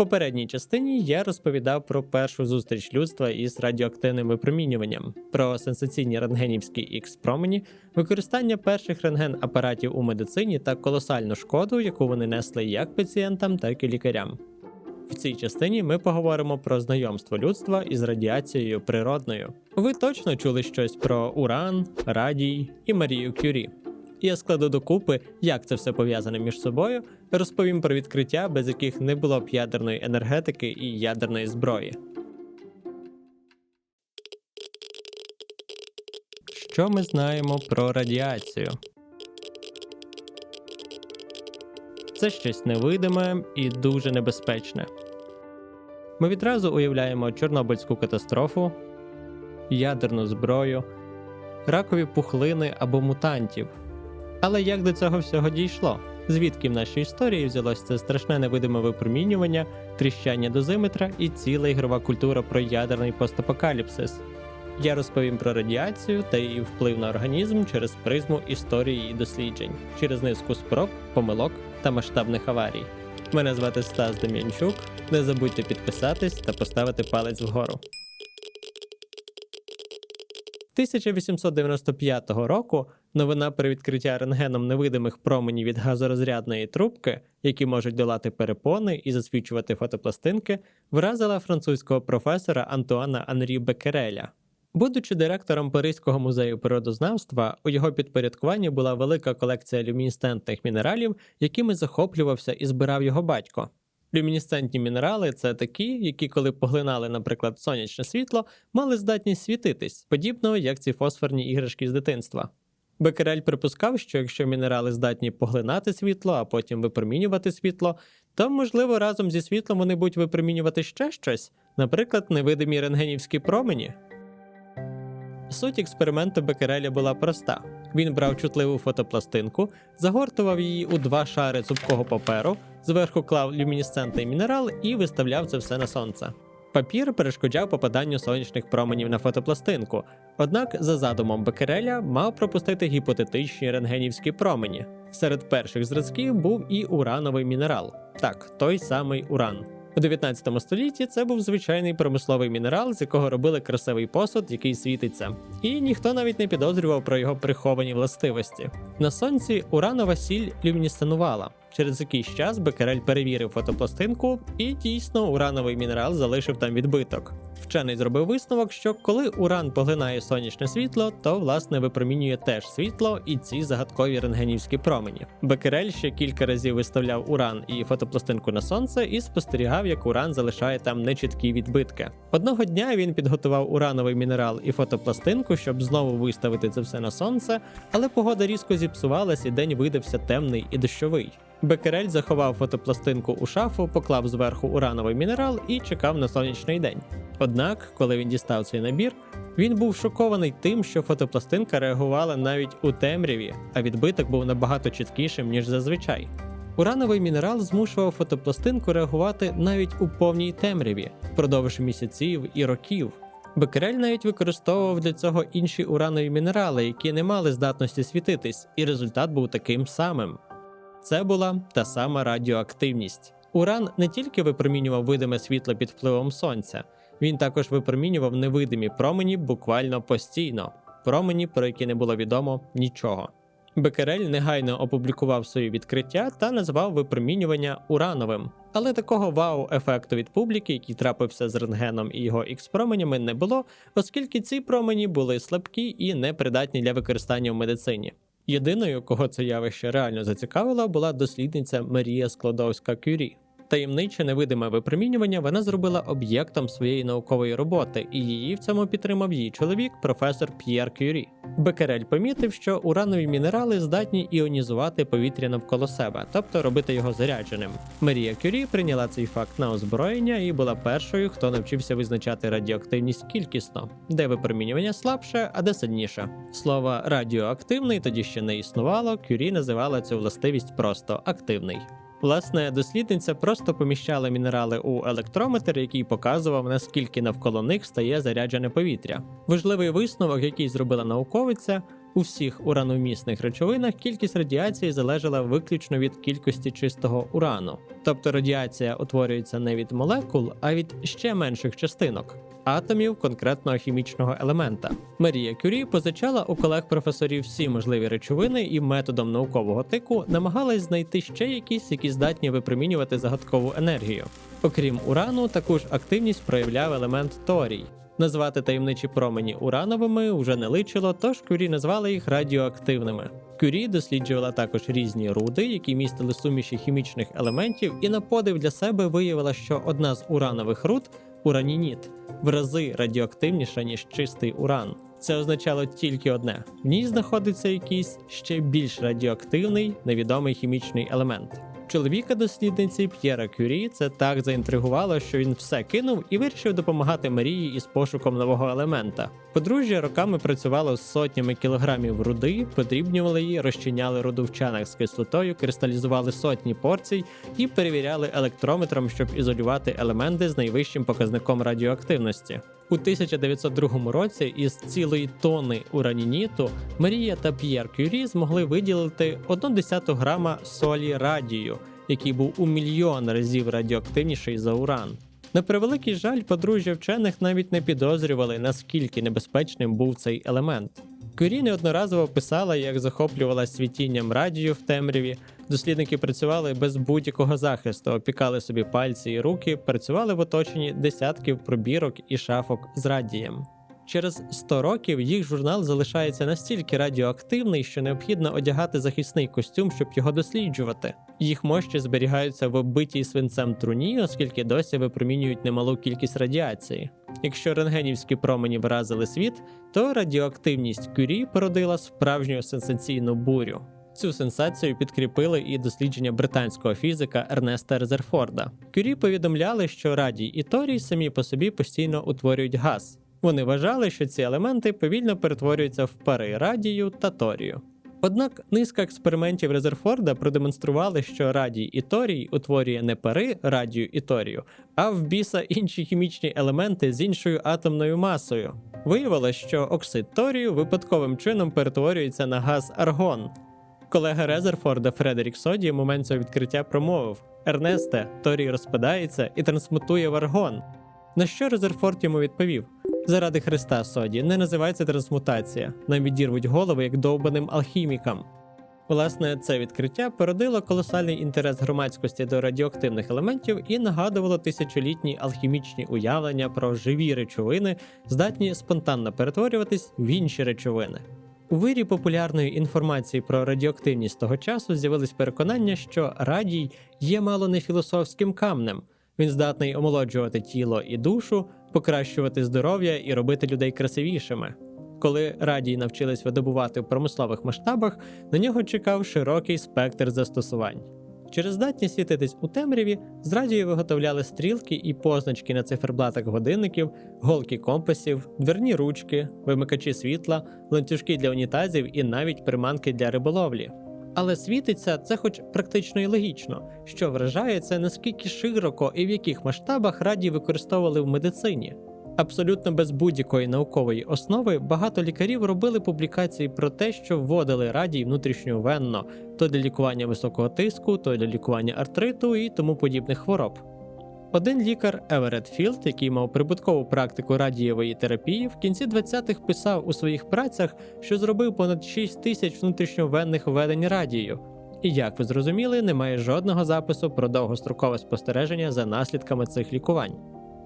попередній частині я розповідав про першу зустріч людства із радіоактивним випромінюванням, про сенсаційні рентгенівські ікс промені, використання перших рентген-апаратів у медицині та колосальну шкоду, яку вони несли як пацієнтам, так і лікарям. В цій частині ми поговоримо про знайомство людства із радіацією природною. Ви точно чули щось про уран, радій і Марію Кюрі. Я складу докупи, як це все пов'язане між собою, розповім про відкриття, без яких не було б ядерної енергетики і ядерної зброї. Що ми знаємо про радіацію? Це щось невидиме і дуже небезпечне. Ми відразу уявляємо Чорнобильську катастрофу, ядерну зброю, ракові пухлини або мутантів. Але як до цього всього дійшло? Звідки в нашій історії взялось це страшне невидиме випромінювання, тріщання дозиметра і ціла ігрова культура про ядерний постапокаліпсис? Я розповім про радіацію та її вплив на організм через призму історії і досліджень, через низку спроб, помилок та масштабних аварій. Мене звати Стас Дем'янчук. Не забудьте підписатись та поставити палець вгору. 1895 року новина про відкриття рентгеном невидимих променів від газорозрядної трубки, які можуть долати перепони і засвічувати фотопластинки, вразила французького професора Антуана Анрі Беккереля. Будучи директором Паризького музею природознавства, у його підпорядкуванні була велика колекція люмінесцентних мінералів, якими захоплювався і збирав його батько. Люмінесцентні мінерали це такі, які, коли поглинали, наприклад, сонячне світло, мали здатність світитись, подібно як ці фосфорні іграшки з дитинства. Бекерель припускав, що якщо мінерали здатні поглинати світло, а потім випромінювати світло, то, можливо, разом зі світлом вони будуть випромінювати ще щось, наприклад, невидимі рентгенівські промені. Суть експерименту Бекереля була проста: він брав чутливу фотопластинку, загортував її у два шари цупкого паперу, зверху клав люмінесцентний мінерал і виставляв це все на сонце. Папір перешкоджав попаданню сонячних променів на фотопластинку, однак, за задумом Бекереля, мав пропустити гіпотетичні рентгенівські промені. Серед перших зразків був і урановий мінерал, так, той самий уран. У 19 столітті це був звичайний промисловий мінерал, з якого робили красивий посуд, який світиться, і ніхто навіть не підозрював про його приховані властивості. На сонці уранова сіль люмінесценувала. Через якийсь час Бекерель перевірив фотопластинку, і дійсно урановий мінерал залишив там відбиток. Вчений зробив висновок, що коли уран поглинає сонячне світло, то власне випромінює теж світло і ці загадкові рентгенівські промені. Бекерель ще кілька разів виставляв уран і фотопластинку на сонце і спостерігав, як уран залишає там нечіткі відбитки. Одного дня він підготував урановий мінерал і фотопластинку, щоб знову виставити це все на сонце, але погода різко зіпсувалась і день видався темний і дощовий. Бекерель заховав фотопластинку у шафу, поклав зверху урановий мінерал і чекав на сонячний день. Однак, коли він дістав цей набір, він був шокований тим, що фотопластинка реагувала навіть у темряві, а відбиток був набагато чіткішим, ніж зазвичай. Урановий мінерал змушував фотопластинку реагувати навіть у повній темряві впродовж місяців і років. Бекерель навіть використовував для цього інші уранові мінерали, які не мали здатності світитись, і результат був таким самим. Це була та сама радіоактивність. Уран не тільки випромінював видиме світло під впливом сонця, він також випромінював невидимі промені буквально постійно, промені, про які не було відомо нічого. Бекерель негайно опублікував свої відкриття та назвав випромінювання урановим. Але такого вау-ефекту від публіки, який трапився з рентгеном і його ікс-променями, не було, оскільки ці промені були слабкі і непридатні для використання в медицині. Єдиною, кого це явище реально зацікавило, була дослідниця Марія Складовська Кюрі. Таємниче невидиме випромінювання вона зробила об'єктом своєї наукової роботи, і її в цьому підтримав її чоловік, професор П'єр Кюрі. Бекерель помітив, що уранові мінерали здатні іонізувати повітря навколо себе, тобто робити його зарядженим. Марія Кюрі прийняла цей факт на озброєння і була першою, хто навчився визначати радіоактивність кількісно, де випромінювання слабше, а де сильніше. Слово радіоактивний тоді ще не існувало. Кюрі називала цю властивість просто активний. Власне, дослідниця просто поміщала мінерали у електрометр, який показував, наскільки навколо них стає заряджене повітря. Важливий висновок, який зробила науковиця, У всіх ураномісних речовинах кількість радіації залежала виключно від кількості чистого урану. Тобто радіація утворюється не від молекул, а від ще менших частинок атомів конкретного хімічного елемента. Марія Кюрі позичала у колег професорів всі можливі речовини і методом наукового тику намагалась знайти ще якісь, які здатні випромінювати загадкову енергію. Окрім урану, таку ж активність проявляв елемент торій. Назвати таємничі промені урановими вже не личило, тож Кюрі назвали їх радіоактивними. Кюрі досліджувала також різні руди, які містили суміші хімічних елементів, і на подив для себе виявила, що одна з уранових руд уранініт в рази радіоактивніша, ніж чистий уран. Це означало тільки одне: в ній знаходиться якийсь ще більш радіоактивний невідомий хімічний елемент. Чоловіка дослідниці П'єра Кюрі це так заінтригувало, що він все кинув і вирішив допомагати Марії із пошуком нового елемента. Подружжя роками працювало з сотнями кілограмів руди, подрібнювали її, розчиняли руду в чанах з кислотою, кристалізували сотні порцій і перевіряли електрометром, щоб ізолювати елементи з найвищим показником радіоактивності. У 1902 році із цілої тони уранініту Марія та П'єр Кюрі змогли виділити 1,1 грама солі радію, який був у мільйон разів радіоактивніший за уран. На превеликий жаль, подружжя вчених навіть не підозрювали, наскільки небезпечним був цей елемент. Кюрі неодноразово писала, як захоплювалась світінням радію в темряві. Дослідники працювали без будь-якого захисту, опікали собі пальці і руки, працювали в оточенні десятків пробірок і шафок з радієм. Через 100 років їх журнал залишається настільки радіоактивний, що необхідно одягати захисний костюм, щоб його досліджувати. Їх мощі зберігаються в оббитій свинцем труні, оскільки досі випромінюють немалу кількість радіації. Якщо рентгенівські промені вразили світ, то радіоактивність кюрі породила справжню сенсаційну бурю. Цю сенсацію підкріпили і дослідження британського фізика Ернеста Резерфорда. Кюрі повідомляли, що радій і торій самі по собі постійно утворюють газ. Вони вважали, що ці елементи повільно перетворюються в пари радію та торію. Однак низка експериментів Резерфорда продемонстрували, що радій і торій утворює не пари радію і торію, а в біса інші хімічні елементи з іншою атомною масою. Виявилось, що оксид торію випадковим чином перетворюється на газ аргон. Колега Резерфорда Фредерік Соді в момент цього відкриття промовив: Ернесте, торій розпадається і трансмутує в аргон. На що Резерфорд йому відповів: Заради Христа Соді, не називається трансмутація, нам відірвуть голови як довбаним алхімікам. Власне, це відкриття породило колосальний інтерес громадськості до радіоактивних елементів і нагадувало тисячолітні алхімічні уявлення про живі речовини, здатні спонтанно перетворюватись в інші речовини. У вирі популярної інформації про радіоактивність того часу з'явились переконання, що радій є мало не філософським камнем. Він здатний омолоджувати тіло і душу, покращувати здоров'я і робити людей красивішими. Коли радій навчились видобувати в промислових масштабах, на нього чекав широкий спектр застосувань. Через здатність світитись у темряві з радією виготовляли стрілки і позначки на циферблатах годинників, голки компасів, дверні ручки, вимикачі світла, ланцюжки для унітазів і навіть приманки для риболовлі. Але світиться це, хоч практично і логічно, що вражає це наскільки широко і в яких масштабах радій використовували в медицині. Абсолютно без будь-якої наукової основи багато лікарів робили публікації про те, що вводили радій внутрішньовенно то для лікування високого тиску, то для лікування артриту і тому подібних хвороб. Один лікар Еверет Філд, який мав прибуткову практику радієвої терапії, в кінці 20-х писав у своїх працях, що зробив понад 6 тисяч внутрішньовенних введень радію. І як ви зрозуміли, немає жодного запису про довгострокове спостереження за наслідками цих лікувань.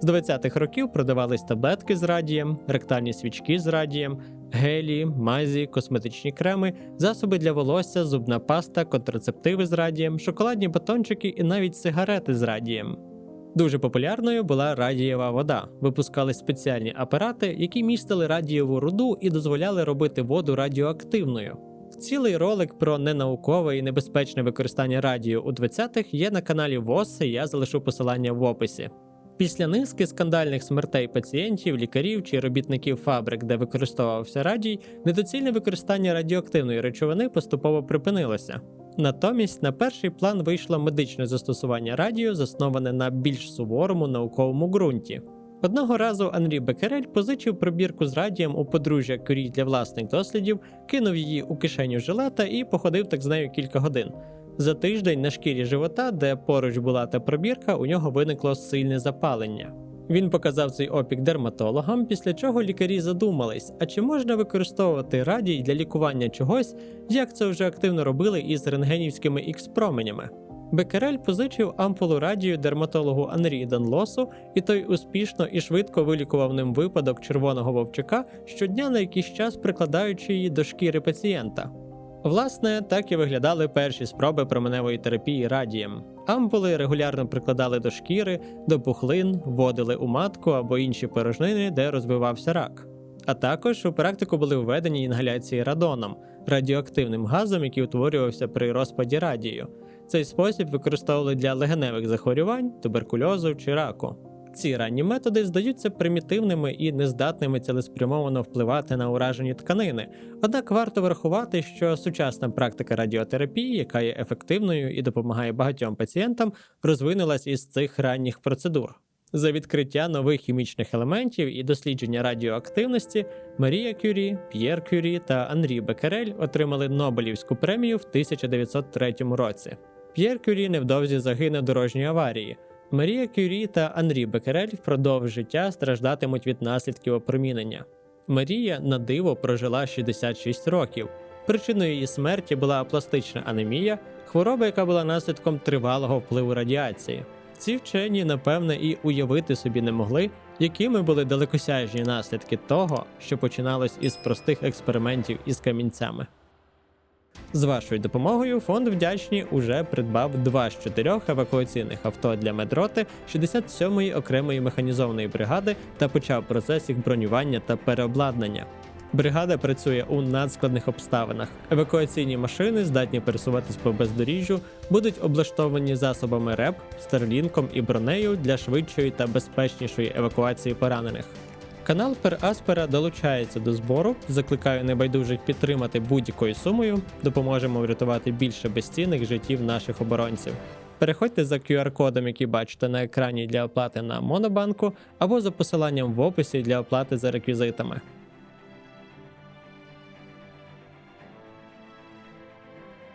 З 20-х років продавались таблетки з радієм, ректальні свічки з радієм, гелі, мазі, косметичні креми, засоби для волосся, зубна паста, контрацептиви з радієм, шоколадні батончики і навіть сигарети з радієм. Дуже популярною була радієва вода. Випускали спеціальні апарати, які містили радієву руду і дозволяли робити воду радіоактивною. Цілий ролик про ненаукове і небезпечне використання радію у 20-х є на каналі ВОС, і я залишу посилання в описі. Після низки скандальних смертей пацієнтів, лікарів чи робітників фабрик, де використовувався радій, недоцільне використання радіоактивної речовини поступово припинилося. Натомість на перший план вийшло медичне застосування радіо, засноване на більш суворому науковому ґрунті. Одного разу Анрі Бекерель позичив пробірку з радієм у подружжя Кюрі для власних дослідів, кинув її у кишеню жилета і походив так з нею кілька годин. За тиждень на шкірі живота, де поруч була та пробірка, у нього виникло сильне запалення. Він показав цей опік дерматологам, після чого лікарі задумались, а чи можна використовувати радій для лікування чогось, як це вже активно робили із рентгенівськими ікс-променями. Бекерель позичив ампулу радію дерматологу Анрі Данлосу, і той успішно і швидко вилікував ним випадок червоного вовчака, щодня на якийсь час прикладаючи її до шкіри пацієнта. Власне, так і виглядали перші спроби променевої терапії радієм. Ампули регулярно прикладали до шкіри, до пухлин, вводили у матку або інші порожнини, де розвивався рак. А також у практику були введені інгаляції радоном, радіоактивним газом, який утворювався при розпаді радію. Цей спосіб використовували для легеневих захворювань, туберкульозу чи раку. Ці ранні методи здаються примітивними і нездатними цілеспрямовано впливати на уражені тканини. Однак варто врахувати, що сучасна практика радіотерапії, яка є ефективною і допомагає багатьом пацієнтам, розвинулась із цих ранніх процедур. За відкриття нових хімічних елементів і дослідження радіоактивності Марія Кюрі, П'єр Кюрі та Анрі Бекерель отримали Нобелівську премію в 1903 році. П'єр Кюрі невдовзі загине в дорожній аварії. Марія Кюрі та Анрі Бекерель впродовж життя страждатимуть від наслідків опромінення. Марія на диво прожила 66 років. Причиною її смерті була пластична анемія, хвороба, яка була наслідком тривалого впливу радіації. Ці вчені, напевне, і уявити собі не могли, якими були далекосяжні наслідки того, що починалось із простих експериментів із камінцями. З вашою допомогою фонд вдячні уже придбав два з чотирьох евакуаційних авто для медроти 67-ї окремої механізованої бригади та почав процес їх бронювання та переобладнання. Бригада працює у надскладних обставинах. Евакуаційні машини здатні пересуватись по бездоріжжю, будуть облаштовані засобами РЕП, старлінком і бронею для швидшої та безпечнішої евакуації поранених. Канал Пер Аспера долучається до збору. Закликаю небайдужих підтримати будь-якою сумою. Допоможемо врятувати більше безцінних життів наших оборонців. Переходьте за QR-кодом, який бачите на екрані для оплати на Монобанку, або за посиланням в описі для оплати за реквізитами.